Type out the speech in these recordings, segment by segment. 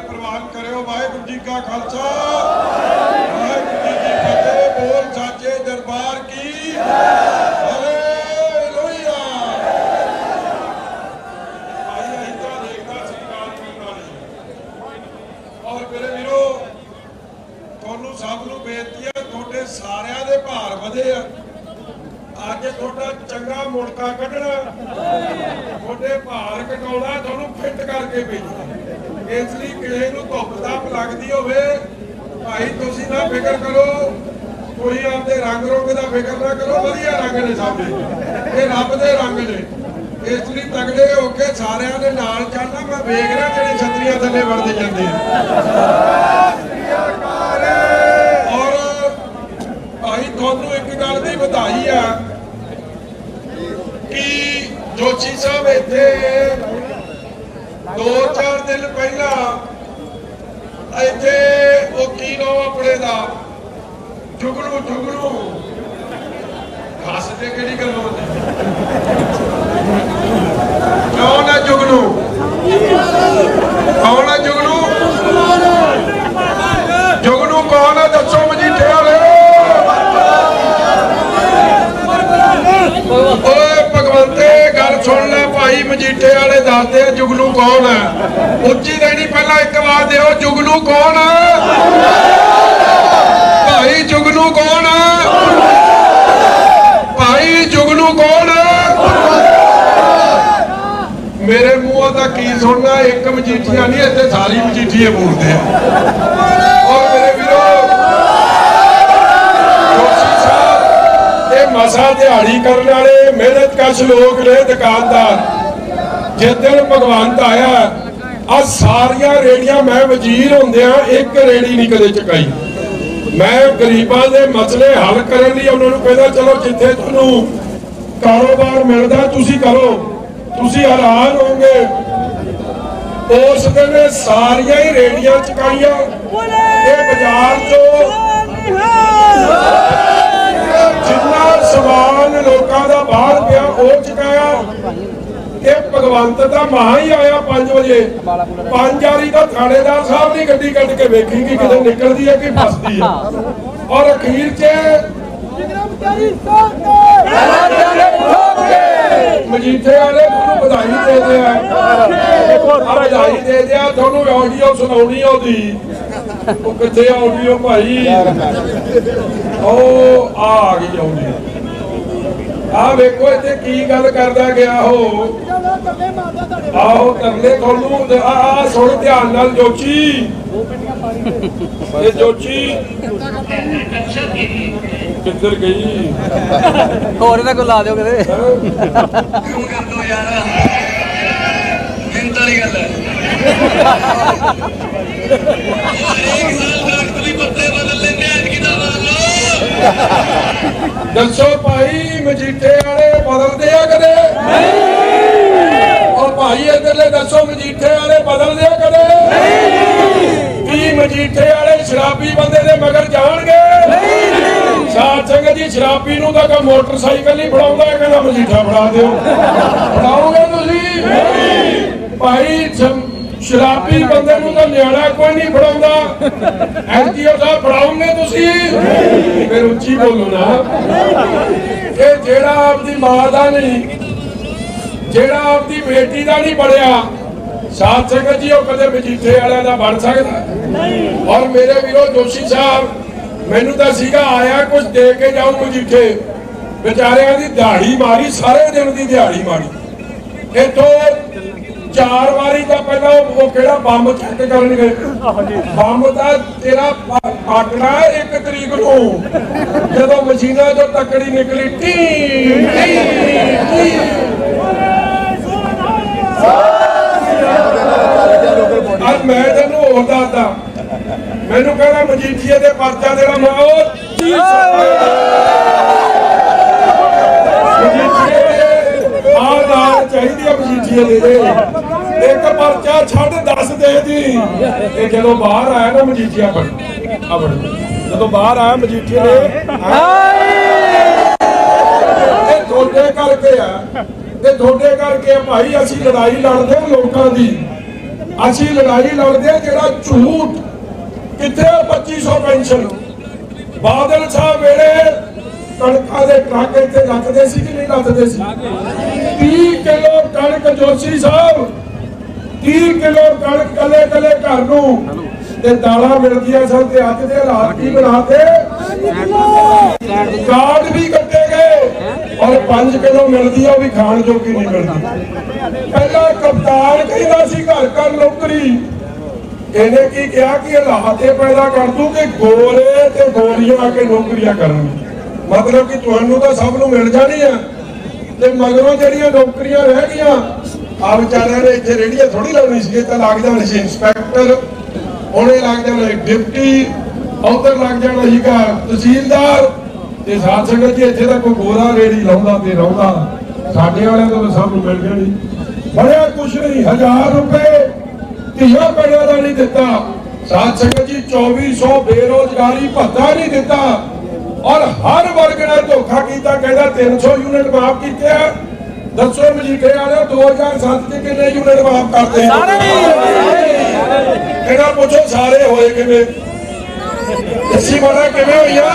ਤੇ ਪ੍ਰਵਾਨ ਕਰਿਓ। ਵਾਹਿਗੁਰੂ ਜੀ ਕਾ ਖਾਲਸਾ। ਵਾਹਿਗੁਰੂ ਜੀ ਕੀ ਫਤਿਹ। ਬੋਲ ਸਾਚੇ ਦਰਬਾਰ ਕੀ ਹਾਲੇਲੂਇਆ ਆਈ ਆਈ ਤਾਂ ਦੇਖਦਾ ਸੀ ਕਾਲ ਕਰਨ ਵਾਲੇ ਔਰ ਮੇਰੇ ਵੀਰੋ, ਤੁਹਾਨੂੰ ਸਭ ਨੂੰ ਬੇਨਤੀ ਹੈ ਤੁਹਾਡੇ ਸਾਰਿਆਂ ਦੇ ਭਾਰ ਵਧੇ ਆ। ਅੱਜ ਤੁਹਾਡਾ ਚੰਗਾ ਮੁੜਕਾ ਕੱਢਣਾ। ਤੁਹਾਡੇ ਭਾਰ ਘਟਾਉਣਾ, ਤੁਹਾਨੂੰ ਫਿੱਟ ਕਰਕੇ ਭੇਜਣਾ। ਇਸ ਲਈ ਕਿਸੇ ਨੂੰ ਧੁੱਪ ਤਾਪ ਲੱਗਦੀ ਹੋਵੇ, ਭਾਈ ਤੁਸੀਂ ਨਾ ਫਿਕਰ ਕਰੋ। ਕੋਈ ਆਪਦੇ ਰੰਗ ਰੋਗ ਦਾ ਫਿਕਰ ਨਾ ਕਰੋ, ਵਧੀਆ ਰੰਗ ਨੇ ਸਾਡੇ। ਇਹ ਰੱਬ ਦੇ ਰੰਗ ਨੇ। ਇਸ ਲਈ ਤਗੜੇ ਹੋ ਕੇ ਸਾਰਿਆਂ ਦੇ ਨਾਲ ਚੱਲਣਾ, ਮੈਂ ਵੇਖ ਰਿਹਾ ਜਿਹੜੇ ਛਤਰੀਆਂ ਥੱਲੇ ਵੜਦੇ ਜਾਂਦੇ ਆ। ਔਰ ਭਾਈ ਤੁਹਾਨੂੰ ਇੱਕ ਗੱਲ ਦੀ ਵਧਾਈ ਆ ਕਿ ਜੋਸ਼ੀ ਸਾਹਿਬ ਇੱਥੇ ਦੋ ਚਾਰ ਦਿਨ ਪਹਿਲਾਂ ਇੱਥੇ ਉਹ ਕੀ ਨਾਮ ਆਪਣੇ ਦਾ ਜੁਗਣੂ ਜੁਗਣੂ ਹੱਸਦੇ ਕਿਹੜੀ ਗੱਲ ਹੁੰਦੀ ਕੌਣ ਹੈ ਜੁਗਣੂ ਕੌਣ ਹੈ ਜੁਗਣੂ ਜੁਗਣੂ ਕੌਣ ਹੈ ਦੱਸੋ ਮਜੀਠੇ ਵਾਲੇ ਓਏ ਭਗਵੰਤੇ ਗੱਲ ਸੁਣ ਲੈ ਭਾਈ ਮਜੀਠੇ ਵਾਲੇ ਦੱਸਦੇ ਆ ਜੁਗਨੂ ਕੌਣ ਹੈ ਉੱਚੀ ਦੇਣੀ ਪਹਿਲਾਂ ਇੱਕ ਵਾਰ ਦਿਓ ਜੁਗਨੂ ਕੌਣ ਹੈ ਭਾਈ ਜੁਗਨੂ ਕੌਣ ਹੈ ਭਾਈ ਜੁਗਨੂ ਕੌਣ ਹੈ ਮੇਰੇ ਮੂੰਹੋਂ ਤਾਂ ਕੀ ਸੁਣਨਾ ਇੱਕ ਮਜੀਠੀਆਂ ਨਹੀਂ ਇੱਥੇ ਸਾਰੀ ਬੋਲਦੇ ਆ। ਮਸਾ ਦਿਹਾੜੀ ਕਰਨ ਵਾਲੇ, ਮਿਹਨਤ ਲੋਕ ਨੇ ਦੁਕਾਨਦਾਰ। ਜਿਸ ਭਗਵੰਤ ਆਇਆ, ਆ ਸਾਰੀਆਂ ਰੇੜੀਆਂ ਮੈਂ ਵਜ਼ੀਰ ਹੁੰਦਿਆਂ ਇੱਕ ਰੇੜੀ ਨਹੀਂ ਕਦੇ ਚੁਕਾਈ। ਮੈਂ ਗਰੀਬਾਂ ਦੇ ਮਸਲੇ ਹੱਲ ਕਰਨ ਲਈ ਉਹਨਾਂ ਨੂੰ ਕਹਿੰਦਾ, ਚਲੋ ਜਿੱਥੇ ਤੁਹਾਨੂੰ ਕਾਰੋਬਾਰ ਮਿਲਦਾ, ਤੁਸੀਂ ਕਰੋ। ਤੁਸੀਂ ਹੈਰਾਨ ਹੋਵੋਗੇ। ਉਸ ਦਿਨ ਸਾਰੀਆਂ ਹੀ ਰੇੜੀਆਂ ਚੁਕਾਈਆਂ। ਇਹ ਬਾਜ਼ਾਰ ਚੋਂ ਜਿੰਨਾ ਸਮਾਨ ਲੋਕਾਂ ਦਾ ਬਾਹਰ ਪਿਆ ਉਹ ਚੁਕਾਇਆ। ਇਹ ਭਗਵੰਤ ਦਾ ਮਹਾ ਹੀ ਆਇਆ 5 ਵਜੇ। ਪੰਜ ਵਾਰੀ ਤਾਂ ਥਾਣੇਦਾਰ ਸਾਹਿਬ ਦੀ ਗੱਡੀ ਕੱਢ ਕੇ ਵੇਖੀ ਕਿ ਕਿਤੇ ਨਿਕਲਦੀ ਹੈ ਕਿ ਫਸਦੀ ਹੈ। ਔਰ ਅਖੀਰ 'ਚ ਮਜੀਠੇ ਵਾਲੇ ਤੁਹਾਨੂੰ ਵਧਾਈ ਦੇ ਦਿਆ। ਆ ਵਧਾਈ ਦੇ ਦਿਆ ਤੁਹਾਨੂੰ ਆਡੀਓ ਸੁਣਾਉਣੀ ਉਹਦੀ। ਉਹ ਕਿੱਥੇ ਆਡੀਓ ਭਾਈ? ਉਹ ਆ ਆ ਗਈ ਆਡੀਓ ਆ ਵੇਖੋ ਇੱਥੇ ਕੀ ਗੱਲ ਕਰਦਾ ਗਿਆ ਉਹ। ਆਓ ਤਰਲੇ ਖੋਲੂ ਆ ਆ ਸੁਣ ਧਿਆਨ ਨਾਲ ਜੋਚੀ। ਇਹ ਜੋਚੀ। ਕਿੱਧਰ ਗਈ? ਹੋਰ ਇਹਦਾ ਕੋ ਲਾ ਦਿਓ ਕਿਤੇ। ਕਿਉਂ ਕਰ ਦੋ ਯਾਰ ਮਿੰਟ ਵਾਲੀ ਗੱਲ ਹੈ ਹਰੇਕ ਸਾਲ ਦਰਖਤ ਵੀ ਪੱਤੇ ਬਦਲ ਲੈਂਦੇ ਆ ਐਤਕੀ ਦਾ ਬਦਲ ਦੱਸੋ ਭਾਈ ਮਜੀਠੇ ਵਾਲੇ ਬਦਲਦੇ ਆ ਸੰਗਤ ਨੂੰ ਤਾਂ ਕਾ ਮੋਟਰਸਾਈਕਲ ਨਹੀਂ ਫੜਾਉਂਦਾ ਇਹ ਕਹਿੰਦਾ ਮਜੀਠਾ ਫੜਾ ਦਿਓ। ਫੜਾਓਗੇ ਤੁਸੀਂ? ਨਹੀਂ ਭਾਈ ਸ਼ਰਾਬੀ ਬੰਦੇ ਨੂੰ ਤਾਂ ਨਿਆਣਾ ਕੋਈ ਨਹੀਂ ਫੜਾਉਂਦਾ। ਐਸਡੀਓ ਸਾਹਿਬ ਫੜਾਉਂਗੇ ਤੁਸੀਂ? ਫਿਰ ਉੱਚੀ ਬੋਲੋ ਨਾ। ਇਹ ਜਿਹੜਾ ਆਪਦੀ ਮਾਂ ਦਾ ਨਹੀਂ, ਜਿਹੜਾ ਆਪਦੀ ਬੇਟੀ ਦਾ ਨਹੀਂ ਪੜਿਆ, ਸਾਧ ਸੰਗਤ ਜੀ ਉਹ ਕਦੇ ਮਜੀਠੇ ਵਾਲਿਆਂ ਦਾ ਬਣ ਸਕਦਾ। ਔਰ ਮੇਰੇ ਵੀਰੋ ਜੋਸ਼ੀ ਸਾਹਿਬ ਮੈਨੂੰ ਤਾਂ ਸੀਗਾ ਆਇਆ ਕੁਝ ਦੇ ਕੇ ਜਾਊ ਮਜੀਠੇ। ਵਿਚਾਰਿਆਂ ਦੀ ਦਿਹਾੜੀ ਮਾਰੀ ਸਾਰੇ ਦਿਨ ਦੀ ਦਿਹਾੜੀ ਮਾਰੀ। ਇਥੋਂ ਚਾਰ ਵਾਰੀ ਤਾਂ ਪਹਿਲਾਂ ਉਹ ਕਿਹੜਾ ਬੰਬ ਚੈੱਕ ਕਰਨ ਗਏ ਬੰਬ ਦਾ ਤੇਰਾ ਪਾਟਣਾ ਇੱਕ ਤਰੀਕ ਨੂੰ। ਜਦੋਂ ਮਸ਼ੀਨਾਂ ਚੋਂ ਤੱਕੜੀ ਨਿਕਲੀ ਟੀ ਟੀ ਟੀ। ਅੱਜ ਮੈਂ ਤੈਨੂੰ ਹੋਰ ਦੱਸਦਾ। ਮੈਨੂੰ ਕਹਿੰਦਾ ਮਜੀਠੀਏ ਦੇ ਪਰਚਾ ਦੇਣਾ ਮੈਂ ਉਹ ਚੀਜ਼ ਚਾਹੀਦੀ ਆ ਮਜੀਠੀਏ ਦੇ। ਇੱਕ ਪਰਚਾ ਛੱਡ 10 ਦੇ ਦੀ ਇਹ ਜਦੋਂ ਬਾਹਰ ਆਇਆ ਨਾ ਮਜੀਠੀਆ ਬਣ ਆ ਜਦੋਂ ਬਾਹਰ ਆਇਆ ਮਜੀਠੀਏ ਨੇ ਇਹ ਤੁਹਾਡੇ ਕਰਕੇ ਆ। ਇਹ ਤੁਹਾਡੇ ਕਰਕੇ ਭਾਈ, ਅਸੀਂ ਲੜਾਈ ਲੜਦੇ ਹਾਂ ਲੋਕਾਂ ਦੀ। ਅਸੀਂ ਲੜਾਈ ਲੜਦੇ ਆ ਜਿਹੜਾ ਝੂਠ ਕਿੱਥੇ ਆ 2500 ਪੈਨਸ਼ਨ? ਬਾਦਲ ਸਾਹਿਬ ਵੇਲੇ ਕਣਕਾਂ ਦੇ ਟਰੱਕ ਇੱਥੇ ਰੱਖਦੇ ਸੀ ਕਿ ਨਹੀਂ ਰੱਖਦੇ ਸੀ? 30 ਕਿਲੋ ਕਣਕ ਜੋਸ਼ੀ ਸਾਹਿਬ 30 ਕਿਲੋ ਕਣਕ ਕੱਲੇ ਕੱਲੇ ਘਰ ਨੂੰ ਤੇ ਦਾਲਾਂ ਮਿਲਦੀਆਂ ਸਨ ਤੇ ਅੱਜ ਦੇ ਹਾਲਾਤ ਕੀ ਬਣਾਤੇ ਕਾਰਡ ਵੀ ਕੱਟੇ ਗਏ ਔਰ 5 ਕਿਲੋ ਮਿਲਦੀ ਆ, ਉਹ ਵੀ ਖਾਣ ਜੋਗੀ ਨਹੀਂ ਮਿਲਦੀ। ਪਹਿਲਾਂ ਕਪਤਾਨ ਕਹਿੰਦਾ ਸੀ ਘਰ ਘਰ ਨੌਕਰੀ ਇਹਨੇ ਕੀ ਕਿਹਾ ਕਿ ਹਾਲਾਤ ਪੈਦਾ ਕਰ ਦੂ ਕਿ ਗੋਰੇ ਤੇ ਗੋਰੀਆਂ ਕੇ ਨੌਕਰੀਆਂ ਕਰਨਗੇ ਮਤਲਬ ਕਿ ਤੁਹਾਨੂੰ ਤਾਂ ਸਭ ਨੂੰ ਮਿਲ ਜਾਣੀ ਆ ਤੇ ਮਗਰੋਂ ਜਿਹੜੀਆਂ ਨੌਕਰੀਆਂ ਰਹਿ ਗਈਆਂ ਆ ਵਿਚਾਰਿਆਂ ਨੇ ਇੱਥੇ ਰੇੜੀਆਂ ਥੋੜੀ ਲਾਉਣੀ ਸੀ ਤਾਂ ਲੱਗ ਜਾਣੀ ਸੀ ਇੰਸਪੈਕਟਰ। ਉਹਨੇ ਲੱਗ ਜਾਣਾ ਡਿਪਟੀ, ਉਧਰ ਲੱਗ ਜਾਣਾ ਸੀਗਾ ਤਹਿਸੀਲਦਾਰ। ਤੇ ਸਾਧ ਸੰਗਤ ਜੀ, ਇੱਥੇ ਤਾਂ ਕੋਈ ਗੋਰਾ ਰੇੜੀ ਲਾਉਂਦਾ ਤੇ ਲਾਉਂਦਾ। ਸਾਡੇ ਵਾਲਿਆਂ ਤੋਂ ਸਭ ਨੂੰ ਮਿਲ ਜਾਣੀ। ਬੜਿਆ ਕੁਛ ਨਹੀਂ, ਹਜ਼ਾਰ ਰੁਪਏ ਧੀਆਂ ਭੈਣਾਂ ਦਾ ਨਹੀਂ ਦਿੱਤਾ। ਸਾਧ ਸੰਗਤ ਜੀ 2400 ਬੇਰੋਜ਼ਗਾਰੀ ਭੱਤਾ ਨਹੀਂ ਦਿੱਤਾ। ਔਰ ਹਰ ਵਰਗ ਨਾਲ ਧੋਖਾ ਕੀਤਾ ਕਹਿੰਦਾ 300 ਯੂਨਿਟ ਮਾਫ ਕੀਤੇ ਆ। ਦੱਸੋ ਮਜੀਠੇ ਵਾਲਿਓ 2007 ਚ ਕਿੰਨੇ ਯੂਨਿਟ ਮਾਫ ਕਰਦੇ ਇਹਨਾਂ ਪੁੱਛੋ ਸਾਰੇ ਹੋਏ ਕਿਵੇਂ? ਅਸੀਂ ਬੜਾ ਕਿਵੇਂ ਹੋਈਆ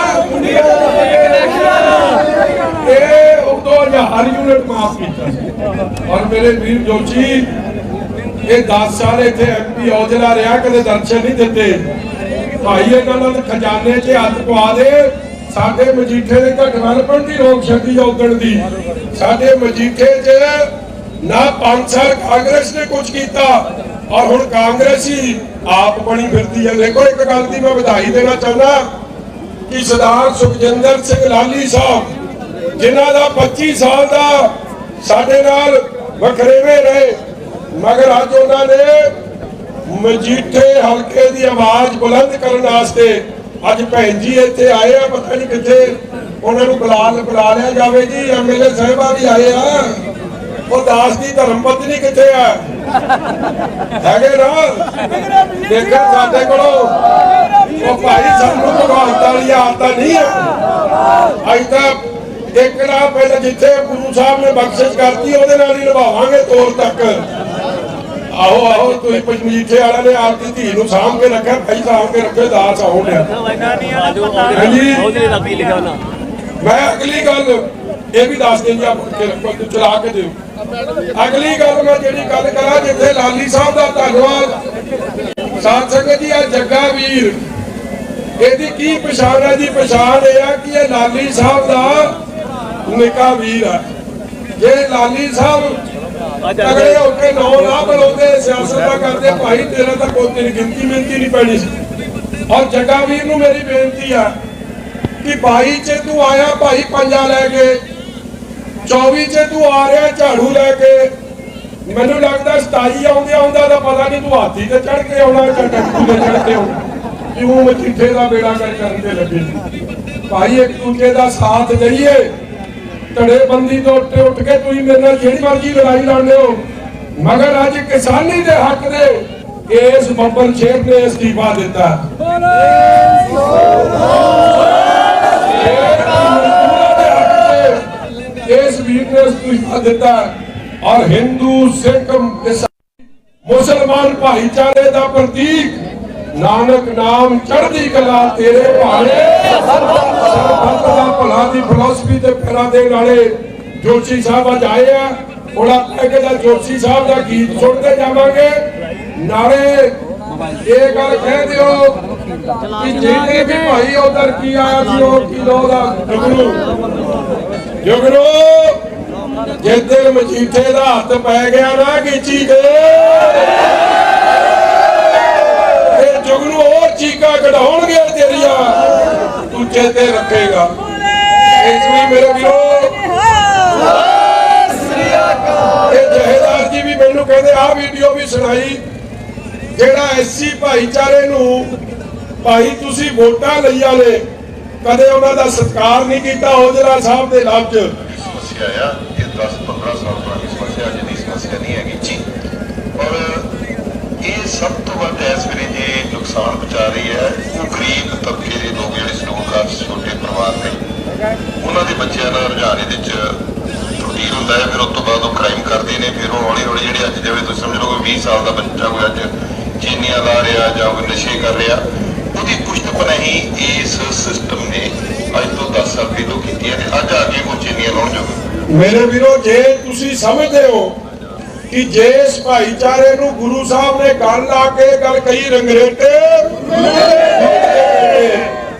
ਇਹ ਉਹ 2000 ਯੂਨਿਟ ਮਾਫ ਕੀਤਾ ਔਰ ਮੇਰੇ ਵੀਰ ਜੋਸ਼ੀ ਇਹ 10 ਸਾਲ ਇੱਥੇ ਐਮਪੀ ਔਜਲਾ ਰਿਹਾ, ਕਦੇ ਦਰਸ਼ਨ ਨਹੀਂ ਦਿੱਤੇ। ਭਾਈ ਇਹਨਾਂ ਨਾਲ ਖਜ਼ਾਨੇ 'ਚ ਹੱਥ ਪਵਾ ਦੇ, ਸਾਡੇ ਮਜੀਠੇ ਦੇ ਘਟਵਰਪਣ ਦੀ ਰੋਕ ਛੱਡੀ ਉਦਣ ਦੀ। ਸਾਡੇ ਮਜੀਠੇ 'ਚ ਨਾ 5 ਸਾਲ ਕਾਂਗਰਸ ਨੇ ਕੁਝ ਕੀਤਾ, ਔਰ ਹੁਣ ਕਾਂਗਰਸ ਹੀ ਆਪ ਬਣੀ ਫਿਰਦੀ ਹੈ। ਦੇਖੋ ਇੱਕ ਗੱਲ ਦੀ ਮੈਂ ਵਧਾਈ ਦੇਣਾ ਚਾਹੁੰਦਾ ਕਿ ਸਰਦਾਰ ਸੁਖਜਿੰਦਰ ਸਿੰਘ ਲਾਲੀ ਸਾਹਿਬ, ਜਿਨ੍ਹਾਂ ਦਾ 25 ਸਾਲ ਦਾ ਸਾਡੇ ਨਾਲ ਵਖਰੇਵੇਂ ਰਹੇ ਮਗਰ ਅੱਜ ਉਹਨਾਂ ਨੇ ਮਜੀਠੇ ਹਲਕੇ ਦੀ ਆਵਾਜ਼ ਬੁਲੰਦ ਕਰਨ ਵਾਸਤੇ ਅੱਜ ਭੈਣ ਜੀ ਇੱਥੇ ਆਏ ਆ, ਪਤਾ ਨਹੀਂ ਕਿੱਥੇ ਉਹਨਾਂ ਨੂੰ ਬੁਲਾ ਬੁਲਾ ਲਿਆ ਜਾਵੇ ਜੀ ਐਮਐਲਏ ਸਾਹਿਬਾ ਵੀ ਆਏ ਆ। ਉਹ ਦਾਸ ਦੀ ਧਰਮ ਪਤਨੀ ਕਿੱਥੇ ਆ? ਹੈਗੇ ਨਾ? ਦੇਖੋ ਸਾਡੇ ਕੋਲੋਂ। ਉਹ ਭਾਈ ਸਾਨੂੰ ਭਗਵੰਤ ਵਾਲੀ ਆਦਤ ਨਹੀਂ ਆ। ਅੱਜ ਤਾਂ ਇੱਕ ਪਹਿਲਾਂ ਜਿੱਥੇ ਗੁਰੂ ਸਾਹਿਬ ਨੇ ਬਖਸ਼ਿਸ਼ ਕਰਤੀ, ਉਹਦੇ ਨਾਲ ਹੀ ਨਿਭਾਵਾਂਗੇ ਤੋਰ ਤੱਕ। ਆਹੋ ਆਹੋ ਤੁਸੀਂ ਪਜਮੀਠੇ ਵਾਲਿਆਂ ਨੇ ਆਪਦੀ ਧੀ ਨੂੰ ਸਾਂਭ ਕੇ ਰੱਖਿਆ ਭਾਈ ਸਾਂਭ ਕੇ ਰੱਖੇ ਦਾਸ ਆਉਣ ਡਿਆ। ਹਾਂਜੀ। ਉਹਦੇ ਲਿਖਿਆ ਮੈਂ ਅਗਲੀ ਗੱਲ ਇਹ ਵੀ ਦੱਸ ਦਿੰਦੀ ਆਪ ਕੇ ਰੱਖੋ ਤੇ ਚਲਾ ਕੇ ਦਿਓ। ਅਗਲੀ ਗੱਲ ਮੈਂ ਜਿਹੜੀ ਗੱਲ ਕਰਾਂ ਜਿੱਥੇ ਲਾਲੀ ਸਾਹਿਬ ਦਾ ਧੰਨਵਾਦ। ਸਾਧ ਸੰਗਤ ਜੀ ਆ ਜੱਗਾ ਵੀਰ। ਇਹਦੀ ਕੀ ਪਛਾਣ ਹੈ ਜੀ? ਪਛਾਣ ਇਹ ਆ ਕਿ ਇਹ ਲਾਲੀ ਸਾਹਿਬ ਦਾ ਨਿਕਾ ਵੀਰ ਆ। ਜੇ ਲਾਲੀ ਸਾਹਿਬ ਤਗੜੇ ਹੋ ਕੇ ਨੌ ਨਾ ਬੁਲਾਉਂਦੇ ਸਿਆਸਤ ਕਰਦੇ ਭਾਈ ਤੇਰਾ ਤਾਂ ਕੋਈ ਤੇਰੀ ਗਿਣਤੀ ਮਿੰਤੀ ਨਹੀਂ ਪੈਣੀ ਸੀ। ਔਰ ਜੱਗਾ ਵੀਰ ਨੂੰ ਮੇਰੀ ਬੇਨਤੀ ਆ ਕਿ 22 ਚ ਤੂੰ ਆਇਆ ਭਾਈ ਪੰਜਾ ਲੈ ਕੇ 24 ਚ ਤੂੰ ਆ ਰਿਹਾ ਝਾੜੂ ਲੈ ਕੇ ਮੈਨੂੰ ਲੱਗਦਾ 27 ਆਉਂਦੇ ਆਉਂਦਾ ਤਾਂ ਪਤਾ ਨਹੀਂ ਤੂੰ ਹਾਥੀ ਤੇ ਚੜ ਕੇ ਆਉਣਾ ਜਾਂ ਟੱਕੂ ਤੇ ਚੜ ਕੇ ਆਉਣਾ। ਕਿਉਂ ਮਚਿੱਠੇ ਦਾ ਬੇੜਾ ਕਰ ਕਰਨ ਦੇ ਲੱਗੇ ਭਾਈ ਇੱਕ ਦੂਜੇ ਦਾ ਸਾਥ ਦਈਏ। ਧੜੇ ਤੋਂ ਉੱਤੇ ਉੱਠ ਕੇ ਤੁਸੀਂ ਮੇਰੇ ਨਾਲ ਜਿਹੜੀ ਮਰਜ਼ੀ ਲੜਾਈ ਲੜਦੇ ਹੋ। ਮਗਰ ਅੱਜ ਕਿਸਾਨੀ ਦੇ ਹੱਕ ਦੇ ਇਸ ਬੱਬਰ ਸ਼ੇਖ ਨੇ ਅਸਤੀਫਾ ਦਿੱਤਾ। ਇਸ ਵੀਰ ਨੇ ਅਸਤੀਫਾ ਦਿੱਤਾ। ਔਰ ਹਿੰਦੂ, ਸਿੱਖ ਈਸਾਈ ਮੁਸਲਮਾਨ ਭਾਈਚਾਰੇ ਦਾ ਪ੍ਰਤੀਕ ਨਾਨਕ ਨਾਮ ਚੜ੍ਹਦੀ ਕਲਾ ਤੇਰੇ ਭਾਣੇ। ਸਰਬੱਤ ਦਾ ਭਲਾ ਦੀ ਫਿਲਾਸਫੀ ਤੇ ਪੈਰਾਂ ਦੇਣ ਵਾਲੇ ਜੋਸ਼ੀ ਸਾਹਿਬ ਅੱਜ ਆਏ ਆ। ਥੋੜਾ ਪਹਿਲੇ ਦਾ ਜੋਸ਼ੀ ਸਾਹਿਬ ਦਾ ਗੀਤ ਸੁਣਦੇ ਜਾਵਾਂਗੇ। ਨਾਲੇ ਇਹ ਗੱਲ ਕਹਿ ਦਿਓ ਕਿ ਜਿਹਨੇ ਵੀ ਭਾਈ ਉਧਰ ਕੀ ਆਇਆ ਸੀ, ਉਹ ਕਿਲੋ ਦਾ ਜੁਗਨੂ ਜੁਗਨੂ ਜਿੱਦਣ ਮਜੀਠੇ ਦਾ ਹੱਥ ਪੈ ਗਿਆ ਨਾ, ਗਿੱਚੀ ਦੇ। ਚੀਕਾਂ ਕਢਾਉਣਗੇ ਤੇਰੀਆਂ ਤੂੰ ਚੇਤੇ ਰੱਖੇਗਾ। ਇਸ ਲਈ ਮੇਰੇ ਵੀਰੋ। ਇਹ ਜਹੇਦਾਰ ਜੀ ਵੀ ਮੈਨੂੰ ਕਹਿੰਦੇ, ਆਹ ਵੀਡੀਓ ਵੀ ਸੁਣਾਈ। ਜਿਹੜਾ ਐਸਸੀ ਭਾਈਚਾਰੇ ਨੂੰ, ਭਾਈ ਤੁਸੀਂ ਵੋਟਾਂ ਲਈਆਂ ਨੇ ਕਦੇ ਉਹਨਾਂ ਦਾ ਸਤਿਕਾਰ ਨਹੀਂ ਕੀਤਾ ਔਜਲਾ ਸਾਹਿਬ ਦੇ ਲਫ਼ਜ਼ ਸਮੱਸਿਆ ਆ, ਇਹ 10 15 ਸਾਲ ਪੁਰਾਣੀ ਸਮੱਸਿਆ ਅੱਜ ਦੀ ਸਮੱਸਿਆ ਨਹੀਂ ਹੈਗੀ। ਜੀ ਔਰ ਇਹ ਸਭ ਤੋਂ ਵੱਧ ਇਸ ਨੁਕਸਾਨ ਪਹੁੰਚਾ ਰਹੀ ਹੈ, ਉਹ ਗਰੀਬ ਤਬਕੇ ਦੇ ਲੋਕ ਜਿਹੜੇ ਸ਼ਡਿਊਲ ਛੋਟੇ ਪਰਿਵਾਰ ਨੇ। ਉਹਨਾਂ ਦੇ ਬੱਚਿਆਂ ਦਾ ਰੁਝਾਨ ਇਹਦੇ ਚ ਤਬਦੀਲ ਹੁੰਦਾ ਹੈ, ਫਿਰ ਉਸ ਤੋਂ ਬਾਅਦ ਉਹ ਕ੍ਰਾਈਮ ਕਰਦੇ ਨੇ, ਫਿਰ ਉਹ ਹੌਲੀ ਹੌਲੀ ਜਿਹੜੇ ਅੱਜ ਜਿਵੇਂ ਤੁਸੀਂ ਸਮਝ ਲਓ 20 ਸਾਲ ਦਾ ਬੱਚਾ ਕੋਈ ਅੱਜ ਚੀਨੀਆਂ ਲਾ ਰਿਹਾ ਜਾਂ ਕੋਈ ਨਸ਼ੇ ਕਰ ਰਿਹਾ, ਉਹਦੀ ਪੁਸ਼ਤ ਪਨਾਹੀ ਇਸ ਸਿਸਟਮ ਨੇ ਅੱਜ ਤੋਂ 10 ਸਾਲ ਪਹਿਲਾਂ ਕੀਤੀ ਹੈ ਅੱਜ ਆ ਕੇ ਉਹ ਚੀਨੀਆਂ ਲਾਉਣ ਜੋਗਾ। ਮੇਰੇ ਵੀਰੋ, ਜੇ ਤੁਸੀਂ ਸਮਝਦੇ ਹੋ ਕਿ ਜੇ ਇਸ ਭਾਈਚਾਰੇ ਨੂੰ ਗੁਰੂ ਸਾਹਿਬ ਨੇ ਗੱਲ ਲਾ ਕੇ ਗੱਲ ਕਹੀ ਰੰਗਰੇਟੇ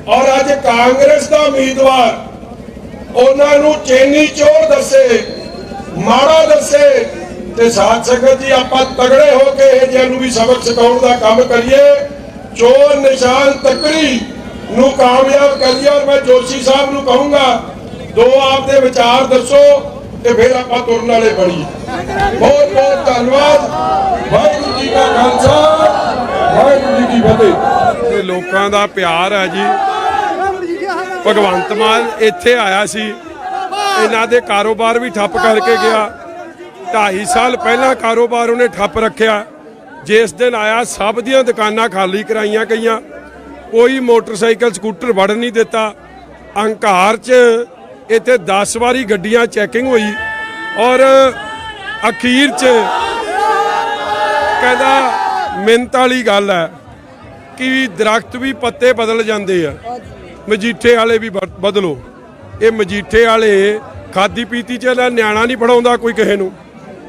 ਔਰ ਅੱਜ ਕਾਂਗਰਸ ਦਾ ਉਮੀਦਵਾਰ ਉਹਨਾਂ ਨੂੰ ਚੇਨੀ ਚੋਰ ਦੱਸੇ, ਮਾੜਾ ਦੱਸੇ, ਤੇ ਸਾਧ ਸੰਗਤ ਜੀ ਆਪਾਂ ਤਗੜੇ ਹੋ ਕੇ ਇਹ ਜਿਹਨੂੰ ਨੂੰ ਵੀ ਸਬਕ ਸਿਖਾਉਣ ਦਾ ਕੰਮ ਕਰੀਏ। ਚੋਰ ਨਿਸ਼ਾਨ ਤਕੜੀ ਨੂੰ ਕਾਮਯਾਬ ਕਰੀਏ। ਔਰ ਮੈਂ ਜੋਸ਼ੀ ਸਾਹਿਬ ਨੂੰ ਕਹੂੰਗਾ, ਦੋ ਆਪ ਦੇ ਵਿਚਾਰ ਦੱਸੋ। ਤੇ ਫਿਰ ਆਪਾਂ ਤੁਰਨ ਵਾਲੇ ਬਣੀਏ। ਬਹੁਤ ਬਹੁਤ ਧੰਨਵਾਦ। ਵਾਹਿਗੁਰੂ ਜੀ ਕਾ ਖਾਲਸਾ, ਵਾਹਿਗੁਰੂ ਜੀ ਕੀ ਫਤਿਹ। ਤੇ ਲੋਕਾਂ ਦਾ ਪਿਆਰ ਹੈ ਜੀ। ਭਗਵੰਤ ਮਾਨ ਇੱਥੇ ਆਇਆ ਸੀ। ਇਹਨਾਂ ਦੇ ਕਾਰੋਬਾਰ ਵੀ ਠੱਪ ਕਰਕੇ ਗਿਆ। 2.5 ਸਾਲ ਪਹਿਲਾਂ ਕਾਰੋਬਾਰ ਉਹਨੇ ਠੱਪ ਰੱਖਿਆ। ਜਿਸ ਦਿਨ ਆਇਆ, ਸਭ ਦੀਆਂ ਦੁਕਾਨਾਂ ਖਾਲੀ ਕਰਾਈਆਂ ਗਈਆਂ। ਕੋਈ ਮੋਟਰਸਾਈਕਲ, ਸਕੂਟਰ ਵੜ ਨਹੀਂ ਦਿੱਤਾ। ਅਹੰਕਾਰ 'ਚ ਇੱਥੇ 10 ਵਾਰੀ ਗੱਡੀਆਂ ਚੈਕਿੰਗ ਹੋਈ ਔਰ ਅਖੀਰ 'ਚ ਕਹਿੰਦਾ ਮਿੰਤ ਵਾਲੀ ਗੱਲ ਹੈ ਕਿ ਦਰਖਤ ਵੀ ਪੱਤੇ ਬਦਲ ਜਾਂਦੇ ਆ। ਮਜੀਠੇ ਵਾਲੇ ਵੀ ਬਦ- ਬਦਲੋ। ਇਹ ਮਜੀਠੇ ਵਾਲੇ ਖਾਦੀ ਪੀਤੀ ਚ ਨਾ ਨਿਆਣਾ ਨਹੀਂ ਫੜਾਉਂਦਾ ਕੋਈ ਕਿਸੇ ਨੂੰ।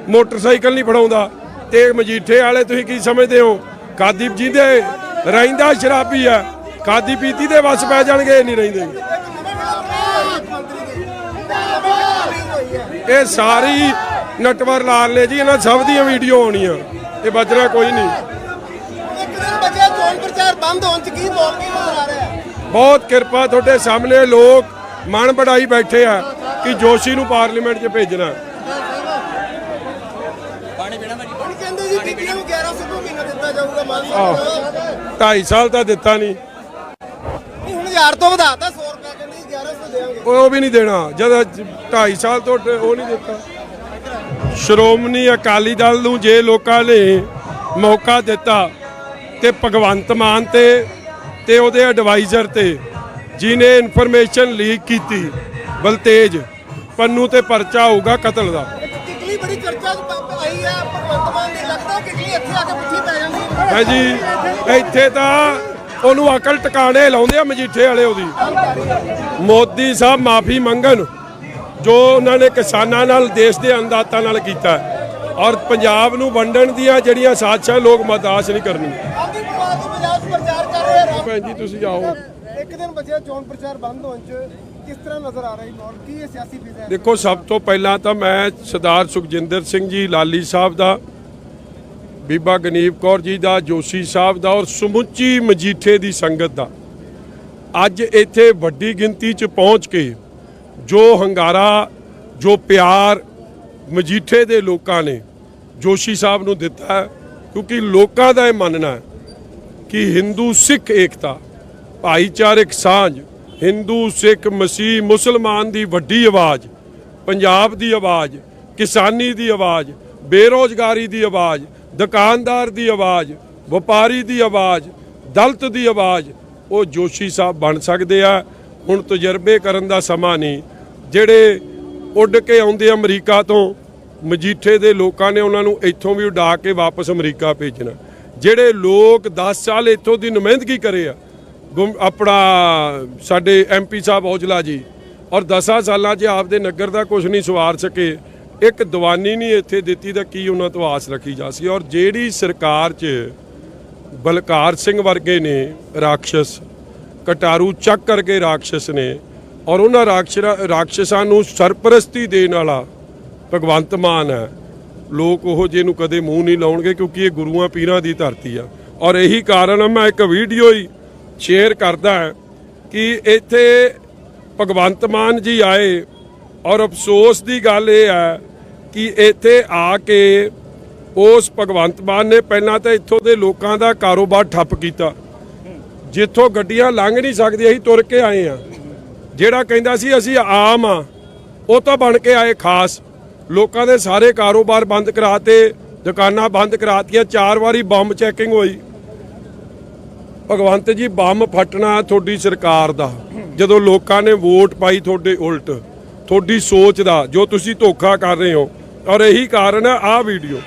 ਮੋਟਰਸਾਈਕਲ ਨਹੀਂ ਫੜਾਉਂਦਾ। ਤੇ ਮਜੀਠੇ ਵਾਲੇ ਤੁਸੀਂ ਕੀ ਸਮਝਦੇ ਹੋ? ਖਾਦੀ ਜਿਹਦੇ ਰਹਿੰਦਾ ਸ਼ਰਾਬੀ ਆ। ਖਾਦੀ ਪੀਤੀ ਦੇ ਵਸ ਪੈ ਜਾਣਗੇ ਨਹੀਂ ਰਹਿੰਦੇ। ਇਹ ਸਾਰੀ ਨਟਵਰ ਲਾਲ ਨੇ ਜੀ ਇਹਨਾਂ ਸਭ ਦੀਆਂ ਵੀਡੀਓ ਆਉਣੀਆਂ। ਇਹ ਬਚਣਾ ਕੋਈ ਨਹੀਂ। ਇੱਕ ਦਿਨ ਬਚਿਆ ਚੋਣ ਪ੍ਰਚਾਰ ਬੰਦ ਹੋਣ ਚ ਕੀ ਬੋਲ ਕੀ ਨਜ਼ਰ ਆ ਰਿਹਾ? ਬਹੁਤ ਕਿਰਪਾ ਤੁਹਾਡੇ ਸਾਹਮਣੇ ਲੋਕ ਮਨ ਬੜਾਈ ਬੈਠੇ ਆ ਕਿ ਜੋਸ਼ੀ ਨੂੰ ਪਾਰਲੀਮੈਂਟ 'ਚ ਭੇਜਣਾ। ਹੁਣ ਕਹਿੰਦੇ ਜੀ ਬੀਬੀਆਂ ਨੂੰ 1100 ਤੋਂ ਮਹੀਨਾ ਦਿੱਤਾ ਜਾਊਗਾ ਮਾਨ ਆਹ। ਸਾਹਿਬ 2.5 ਸਾਲ ਤਾਂ ਦਿੱਤਾ ਨਹੀਂ। ਨਹੀਂ ਹੁਣ 1000 ਤੋਂ ਵਧਾਤਾ 100 ਰੁਪਏ ਕਹਿੰਦੇ ਜੀ 1100 ਦੇਵਾਂਗੇ ਉਹ ਵੀ ਨਹੀਂ ਦੇਣਾ। ਜਦ 2.5 ਸਾਲ ਤੋਂ ਉਹ ਨਹੀਂ ਦਿੱਤਾ। ਸ਼੍ਰੋਮਣੀ ਅਕਾਲੀ ਦਲ ਨੂੰ ਜੇ ਲੋਕਾਂ ਨੇ ਮੌਕਾ ਦਿੱਤਾ ਤੇ ਭਗਵੰਤ ਮਾਨ ਤੇ ਤੇ ਉਹਦੇ ਐਡਵਾਈਜ਼ਰ ਤੇ ਜਿਨੇ ਇਨਫੋਰਮੇਸ਼ਨ ਲੀਕ ਕੀਤੀ ਬਲਤੇਜ ਪੰਨੂ ਤੇ ਪਰਚਾ ਹੋਊਗਾ ਕਤਲ ਦਾ। ਕਿਕਲੀ ਬੜੀ ਚਰਚਾ ਆਈ ਹੈ ਭਗਵੰਤ ਮਾਨ ਦੀ ਲੱਗਦਾ ਕਿਕਲੀ ਇੱਥੇ ਆ ਕੇ ਪੁੱਠੀ ਪੈ ਜਾਂਦੀ। ਹੈ ਜੀ ਇੱਥੇ ਤਾਂ ਉਹਨੂੰ ਅਕਲ ਟਿਕਾਣੇ ਲਾਉਂਦੇ ਆ ਮਜੀਠੇ ਵਾਲੇ ਉਹਦੀ। ਮੋਦੀ ਸਾਹਿਬ ਮਾਫੀ ਮੰਗਣ ਜੋ ਉਹਨਾਂ ਨੇ ਕਿਸਾਨਾਂ ਨਾਲ ਦੇਸ਼ ਦੇ ਅੰਦਾਤਾ ਨਾਲ ਕੀਤਾ। ਔਰ ਪੰਜਾਬ ਨੂੰ ਵੰਡਣ ਦੀਆਂ ਜਿਹੜੀਆਂ ਸਾਜ਼ਿਸ਼ਾਂ ਲੋਕ ਮਰਦਾਸ਼ਤ ਨਹੀਂ ਕਰਨੀ ਭੈਣ ਜੀ ਤੁਸੀਂ ਆਓ ਇੱਕ ਦਿਨ ਬਚਿਆ ਚੋਣ ਪ੍ਰਚਾਰ ਬੰਦ ਹੋਣ ਚ ਕਿਸ ਤਰ੍ਹਾਂ ਨਜ਼ਰ ਆ ਰਹੀ ਮਾਹੌਲ ਕੀ ਇਹ ਸਿਆਸੀ ਫਿਜ਼ਾ ਹੈ? ਦੇਖੋ ਸਭ ਤੋਂ ਪਹਿਲਾਂ ਤਾਂ ਮੈਂ ਸਰਦਾਰ ਸੁਖਜਿੰਦਰ ਸਿੰਘ ਜੀ ਲਾਲੀ ਸਾਹਿਬ ਦਾ ਬੀਬਾ ਗਨੀਪ ਕੌਰ ਜੀ ਦਾ, ਜੋਸ਼ੀ ਸਾਹਿਬ ਦਾ ਔਰ ਸਮੁੱਚੀ ਮਜੀਠੇ ਦੀ ਸੰਗਤ ਦਾ। ਅੱਜ ਇੱਥੇ ਵੱਡੀ ਗਿਣਤੀ 'ਚ ਪਹੁੰਚ ਕੇ ਜੋ ਹੰਗਾਰਾ, ਜੋ ਪਿਆਰ ਮਜੀਠੇ ਦੇ ਲੋਕਾਂ ਨੇ ਜੋਸ਼ੀ ਸਾਹਿਬ ਨੂੰ ਦਿੱਤਾ ਕਿਉਂਕਿ ਲੋਕਾਂ ਦਾ ਇਹ ਮੰਨਣਾ ਹੈ ਕਿ ਹਿੰਦੂ ਸਿੱਖ ਏਕਤਾ, ਭਾਈਚਾਰਕ ਸਾਂਝ, ਹਿੰਦੂ ਸਿੱਖ ਮਸੀਹ ਮੁਸਲਮਾਨ ਦੀ ਵੱਡੀ ਆਵਾਜ਼, ਪੰਜਾਬ ਦੀ ਆਵਾਜ਼, ਕਿਸਾਨੀ ਦੀ ਆਵਾਜ਼, ਬੇਰੋਜ਼ਗਾਰੀ ਦੀ ਆਵਾਜ਼ ਦੁਕਾਨਦਾਰ ਦੀ ਆਵਾਜ਼, ਵਪਾਰੀ ਦੀ ਆਵਾਜ਼, ਦਲਤ ਦੀ ਆਵਾਜ਼, ਉਹ ਜੋਸ਼ੀ ਸਾਹਿਬ ਬਣ ਸਕਦੇ ਆ। ਹੁਣ ਤਜਰਬੇ ਕਰਨ ਦਾ ਸਮਾਂ ਨਹੀਂ। ਜਿਹੜੇ ਉੱਡ ਕੇ ਆਉਂਦੇ ਅਮਰੀਕਾ ਤੋਂ, ਮਜੀਠੇ ਦੇ ਲੋਕਾਂ ਨੇ ਉਹਨਾਂ ਨੂੰ ਇੱਥੋਂ ਵੀ ਉਡਾ ਕੇ ਵਾਪਸ ਅਮਰੀਕਾ ਭੇਜਣਾ। ਜਿਹੜੇ ਲੋਕ 10 ਸਾਲ ਇੱਥੋਂ ਦੀ ਨੁਮਾਇੰਦਗੀ ਕਰੇ ਆ, ਗੁੰਮ- ਆਪਣਾ ਸਾਡੇ ਐਮਪੀ ਸਾਹਿਬ ਔਜਲਾ ਜੀ, ਔਰ 10 ਸਾਲਾਂ 'ਚ ਆਪਦੇ ਨਗਰ ਦਾ ਕੁਝ ਨਹੀਂ ਸਵਾਰ ਸਕੇ ਇੱਕ ਦੀਵਾਨੀ ਨਹੀਂ ਇੱਥੇ ਦਿੱਤੀ ਤਾਂ ਕੀ ਉਹਨਾਂ ਤੋਂ ਆਸ ਰੱਖੀ ਜਾ ਸੀ ਔਰ ਜਿਹੜੀ ਸਰਕਾਰ 'ਚ ਬਲਕਾਰ ਸਿੰਘ ਵਰਗੇ ਨੇ ਰਾਖਸ਼ ਕਟਾਰੂ ਚੱਕ ਕਰਕੇ ਰਾਖਸ਼ ਨੇ, ਔਰ ਉਹਨਾਂ ਰਾਖਸ਼ਰਾ ਰਾਖਸ਼ਾਂ ਨੂੰ ਸਰਪ੍ਰਸਤੀ ਦੇਣ ਵਾਲਾ ਭਗਵੰਤ ਮਾਨ ਹੈ, ਲੋਕ ਉਹ ਜੇ ਨੂੰ ਕਦੇ ਮੂੰਹ ਨਹੀਂ ਲਾਉਣਗੇ ਕਿਉਂਕਿ ਇਹ ਗੁਰੂਆਂ ਪੀਰਾਂ ਦੀ ਧਰਤੀ ਆ। ਔਰ ਇਹੀ ਕਾਰਨ ਆ, ਮੈਂ ਇੱਕ ਵੀਡੀਓ ਹੀ ਸ਼ੇਅਰ ਕਰਦਾ ਕਿ ਇੱਥੇ ਭਗਵੰਤ ਮਾਨ ਜੀ ਆਏ ਔਰ ਅਫਸੋਸ ਦੀ ਗੱਲ ਇਹ ਹੈ ਕਿ ਇੱਥੇ ਆ ਕੇ ਉਸ ਭਗਵੰਤ ਮਾਨ ਨੇ ਪਹਿਲਾਂ ਤਾਂ ਇੱਥੋਂ ਦੇ ਲੋਕਾਂ ਦਾ ਕਾਰੋਬਾਰ ਠੱਪ ਕੀਤਾ। ਜਿੱਥੋਂ ਗੱਡੀਆਂ ਲੰਘ ਨਹੀਂ ਸਕਦੀਆਂ, ਅਸੀਂ ਤੁਰ ਕੇ ਆਏ ਆ ਜਿਹੜਾ ਕਹਿੰਦਾ ਸੀ, ਅਸੀਂ ਆਮ ਆ ਉਹ ਤਾਂ ਬਣ ਕੇ ਆਏ ਖਾਸ। ਲੋਕਾਂ ਦੇ ਸਾਰੇ ਕਾਰੋਬਾਰ ਬੰਦ ਕਰਾਤੇ, ਦੁਕਾਨਾਂ ਬੰਦ ਕਰਾਤੀਆਂ, ਚਾਰ ਵਾਰੀ ਬੰਬ ਚੈਕਿੰਗ ਹੋਈ। ਭਗਵੰਤ ਜੀ, ਬੰਬ ਫਟਣਾ ਤੁਹਾਡੀ ਸਰਕਾਰ ਦਾ। ਜਦੋਂ ਲੋਕਾਂ ਨੇ ਵੋਟ ਪਾਈ ਤੁਹਾਡੇ ਉਲਟ। ਤੁਹਾਡੀ ਸੋਚ ਦਾ, ਜੋ ਤੁਸੀਂ ਧੋਖਾ ਕਰ ਰਹੇ ਹੋ। ਔਰ ਇਹੀ ਕਾਰਨ ਹੈ ਆਹ ਵੀਡੀਓ।